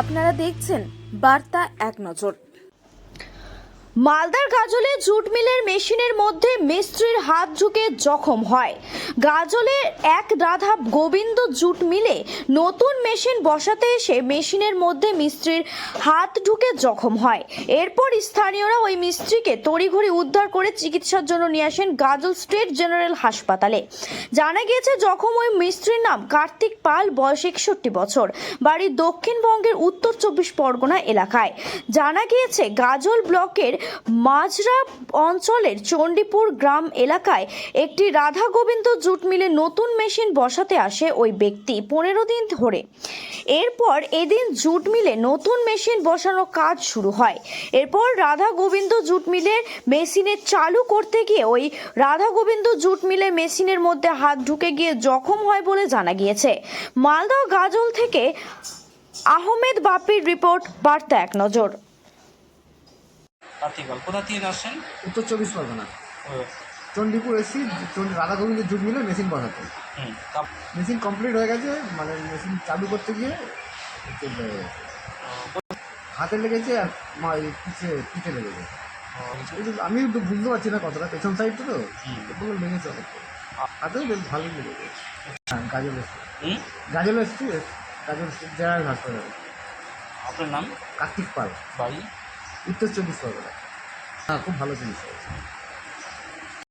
আপনারা দেখছেন বার্তা এক নজর। মালদার গাজলে জুট মিলের মেশিনের মধ্যে মিস্ত্রির হাত ঝুঁকে জখম হয়। গাজলের এক রাধা গোবিন্দ জুট মিলে নতুন মেশিন বসাতে এসে মেশিনের মধ্যে মিস্ত্রির হাত ঢুকে জখম হয়। এরপর স্থানীয়রা ওই মিস্ত্রিকে তড়িঘড়ি উদ্ধার করে চিকিৎসার জন্য নিয়ে আসেন গাজল স্টেট জেনারেল হাসপাতালে। জানা গিয়েছে, জখম ওই মিস্ত্রির নাম কার্তিক পাল, বয়স একষট্টি বছর। বাড়ি দক্ষিণবঙ্গের উত্তর চব্বিশ পরগনা এলাকায়। জানা গিয়েছে, গাজল ব্লকের মাজরা অঞ্চলের চণ্ডীপুর গ্রাম এলাকায় একটি রাধা গোবিন্দ জুট মিলে নতুন মেশিন বসাতে আসে ওই ব্যক্তি পনেরো দিন ধরে। এরপর এদিন জুট মিলে নতুন মেশিন বসানোর কাজ শুরু হয়। এরপর রাধা গোবিন্দ জুট মিলের মেশিনে চালু করতে গিয়ে ওই রাধা গোবিন্দ জুট মিলে মেশিনের মধ্যে হাত ঢুকে গিয়ে জখম হয় বলে জানা গিয়েছে। মালদা গাজল থেকে আহমেদ বাপির রিপোর্ট বার্তা এক নজর। কোথা থেকে আসছেন? উত্তর চব্বিশ পরগনা। চণ্ডীপুর এসছি রাধা গোবিন্দ যুগ মিলে মেশিন বসাতে। মেশিন কমপ্লিট হয়ে গেছে মানে মেশিন চালু করতে গিয়ে হাতে লেগেছে আর পিঠে পিঠে লেগেছে। আমি একটু বুঝতে পারছি না কতটা পেছন সাইডটা তো। ওগুলো লেগেছে হাতেও বেশ ভালোই লেগেছে। হ্যাঁ গাজল এসছি। গাজল এসছি গাজল জেনারেল হাসপাতাল। আপনার নাম? কার্তিক পাল। বাড়ি? উত্তর চব্বিশ পরগনা। হ্যাঁ খুব ভালো জিনিস